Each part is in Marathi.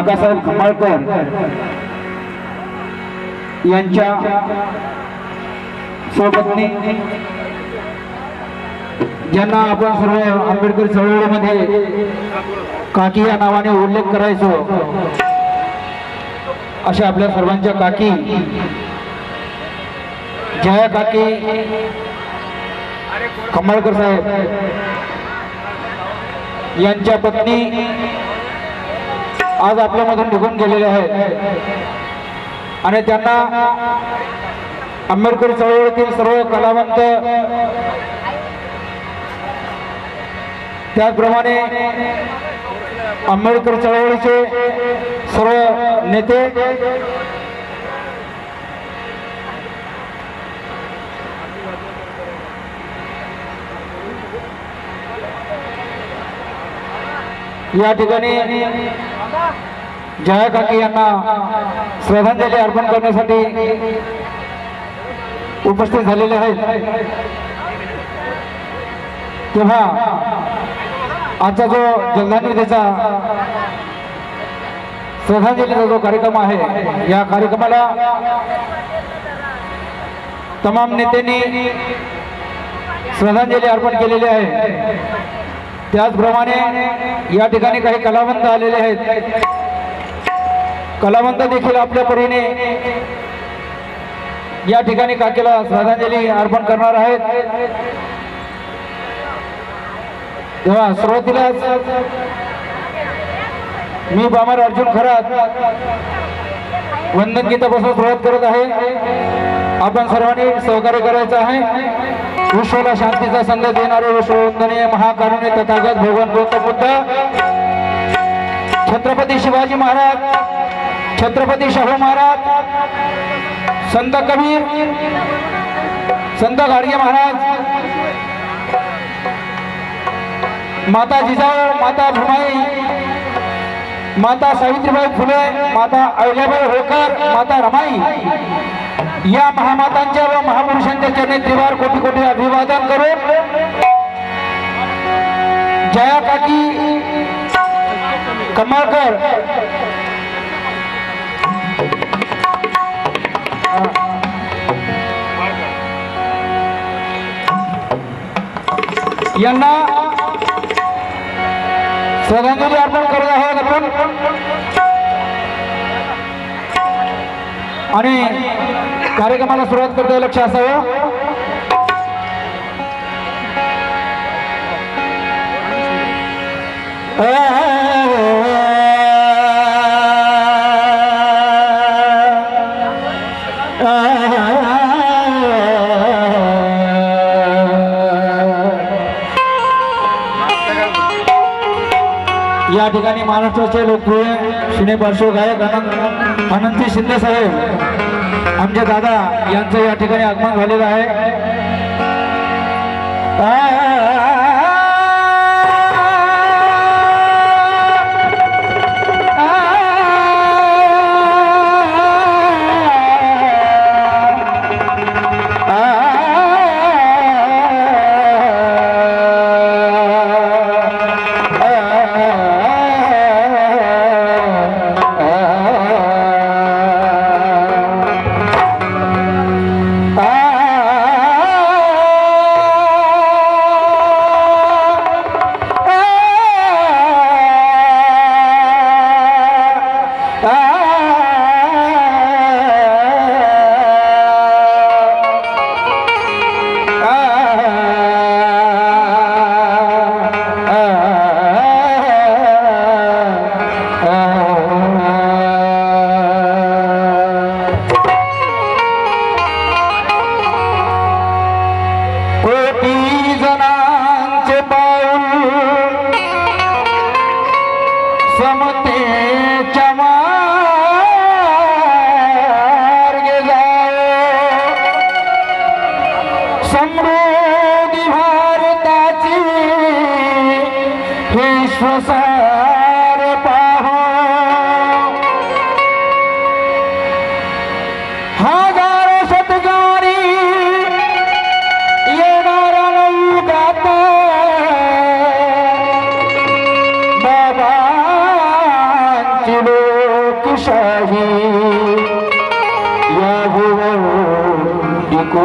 मार्गाने आमचे काकासाहेब खमाळकर यांच्या स्वपत्नी ज्यांना आपण सर्व आंबेडकर चळवळीमध्ये काकी या नावाने उल्लेख करायचो अशा आपल्या सर्वांच्या काकी जया काकी खंबाळकर साहेब यांच्या पत्नी आज आपल्यामधून निघून गेलेले आहेत. आणि त्यांना आंबेडकर चळवळीतील सर्व कलावंत त्याचप्रमाणे आंबेडकर चळवळीचे सर्व नेते या ठिकाणी जया काकी यांना श्रद्धांजली अर्पण करण्यासाठी उपस्थित झालेले आहेत. तेव्हा आजचा जो जलधान निधीचा श्रद्धांजलीचा जो कार्यक्रम आहे या कार्यक्रमाला तमाम नेत्यांनी श्रद्धांजली अर्पण केलेली आहे. त्याचप्रमाणे या ठिकाणी काही कलावंत आलेले आहेत. कलावंत देखील आपल्या परीने या ठिकाणी काकेला श्रद्धांजली अर्पण करणार आहेत. तेव्हा सुरुवातीलाच मी बामर अर्जुन खरात वंदन गीतापासून सुरुवात करत आहे. आपण सर्वांनी सहकार्य करायचं आहे. विश्वाला शांतीचा संदेश देणारे विश्ववंदनीय महाकारुण्य तथागत भगवान गौतम बुद्ध छत्रपती शिवाजी महाराज छत्रपती शाहू महाराज संत कबीर संत गाडगे महाराज माता जिजाऊ माता भुमाई माता सावित्रीबाई फुले माता अहिल्याबाई होळकर माता रमाई. या महामातांच्या व महापुरुषांच्या चरणी त्रिवार कोटी कोटी अभिवादन करून जया काकी कमळकर यांना श्रद्धांजली अर्पण करत आहोत आपण. आणि कार्यक्रमाला सुरुवात करतोय लक्ष असावं. या ठिकाणी महाराष्ट्राचे लोकप्रिय सिने पार्श्व गायक अनंती शिंदे साहेब. आमचे दादा यांचं या ठिकाणी आगमन झालेलं आहे. સમૃદ્ધિ ભારતાચી વિશ્વસાર પાહો હજારો સતગારી યેનારાનું ગાતા બાબા ચિલોક શાહી યા ભુવન કો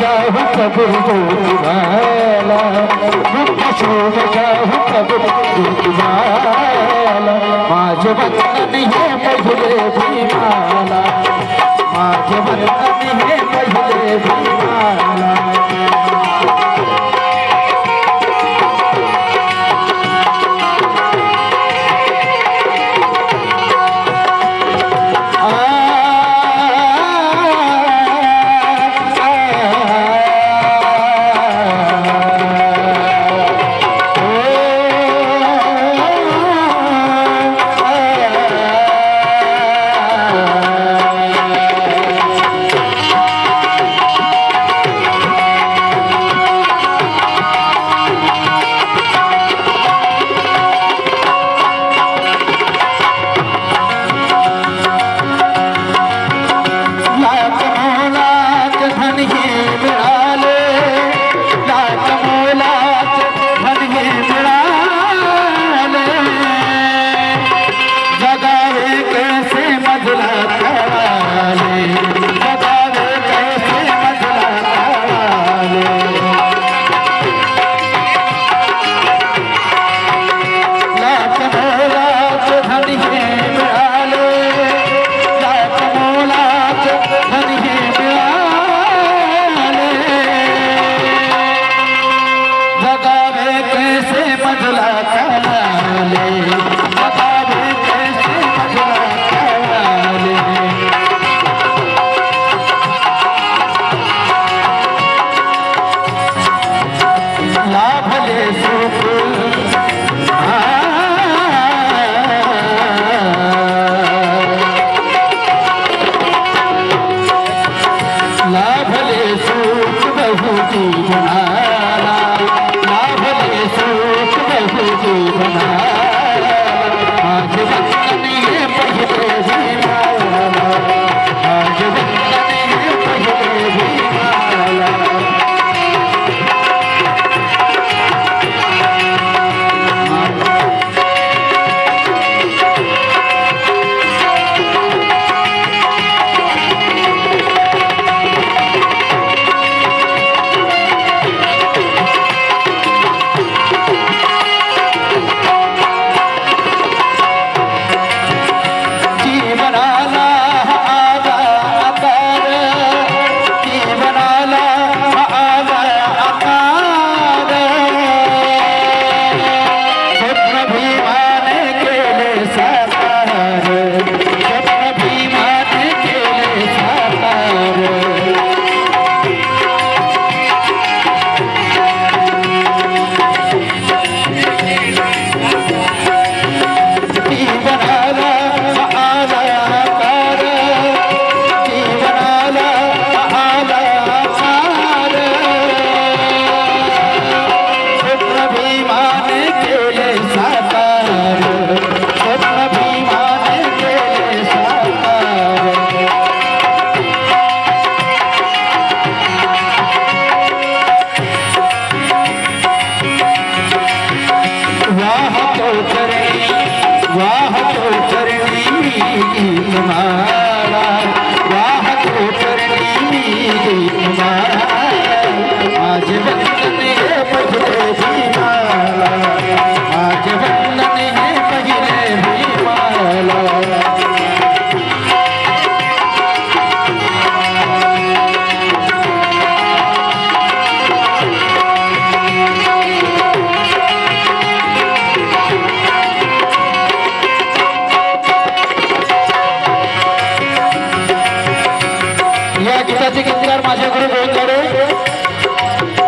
शाह गुल मां जा भुले शइ मां च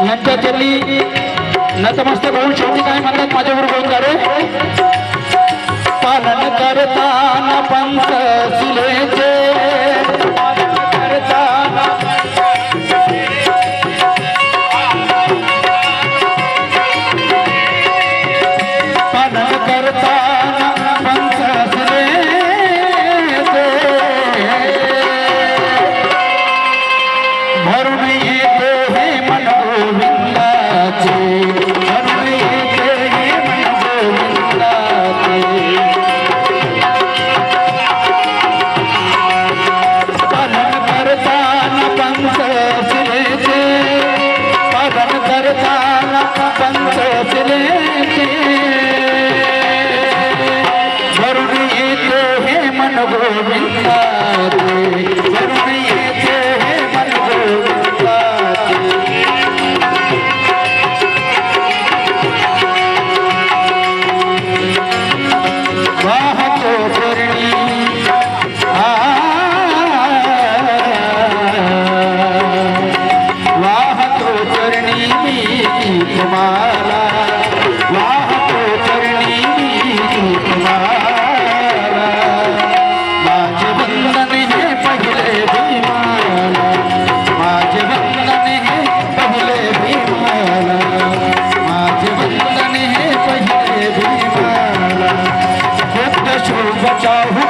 यांच्या चरणी नतमस्तक होऊन शेवटी काय म्हणतात माझ्यावर बोलून रे पालन करताना पंच सुलेचे. तुम्हाला वाहतो चरणी तुम्हाला माझे बंधन हे पहिले भीमाला माझे बंधन हे पहिले भीमाला माझे बंधन हे पहिले भीमाला बुद्ध चाहू